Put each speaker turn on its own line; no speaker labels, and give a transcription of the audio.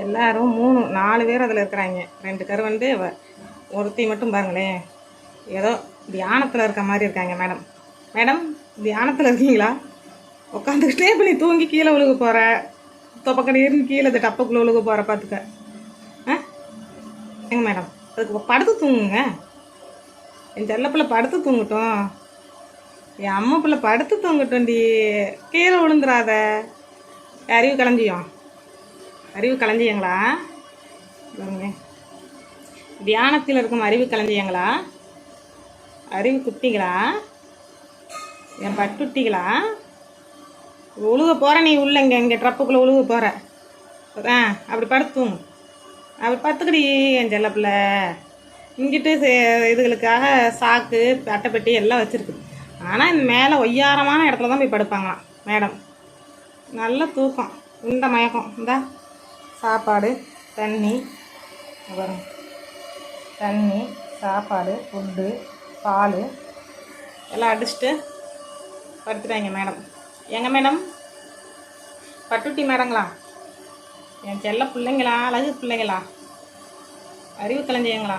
எல்லோரும் மூணு நாலு பேர் அதில் இருக்கிறாங்க. ரெண்டு பேர் வந்து ஒருத்தி மட்டும் பாருங்களேன். ஏதோ தியானத்தில் இருக்க மாதிரி இருக்காங்க மேடம். மேடம் தியானத்தில் இருக்கீங்களா? உட்காந்துக்கிட்டே பண்ணி நீ தூங்கி கீழே விழுக போகிற தொப்பக்கடையிருந்து கீழே இந்த டப்பக்குள்ளே விழுக போகிற பார்த்துக்க ஆ? எங்க மேடம் அதுக்கு படுத்து தூங்குங்க. என் செல்ல பிள்ளை படுத்து தூங்கட்டும். என் அம்மா பிள்ளை படுத்து தூங்கட்டும்டி. கீழே விழுந்துடாத யாரையும் கிளம்பியும். அறிவு களஞ்சியங்களா? பாருங்க. தியானத்தில் இருக்கும் அறிவு களஞ்சியங்களா? அறிவு குட்டிங்களா என் பட்டுட்டிகளா? உழுக போகிற நீ உள்ள இங்கே இங்கே ட்ரப்புக்குள்ளே உழுக போகிற ஆ அப்படி படுத்தும். அப்படி பத்துக்கடி என் செல்ல பிள்ளை. இங்கிட்டு சே- இதுகளுக்காக சாக்கு அட்டைப்பெட்டி எல்லாம் வச்சுருக்கு. ஆனால் இந்த மேலே ஒய்யாரமான இடத்துல தான் போய் படுப்பாங்களாம் மேடம். நல்ல தூக்கம் இந்த மயக்கம். இந்தா. சாப்பாடு தண்ணி வரும் தண்ணி சாப்பாடு ஃபுட்டு பால் எல்லாம் அடிச்சுட்டு படுத்துட்டாங்க மேடம். எங்கள் மேடம்? பட்டுட்டி மேடங்களா? என் செல்ல பிள்ளைங்களா அழகு பிள்ளைங்களா? அறிவு கலைஞங்களா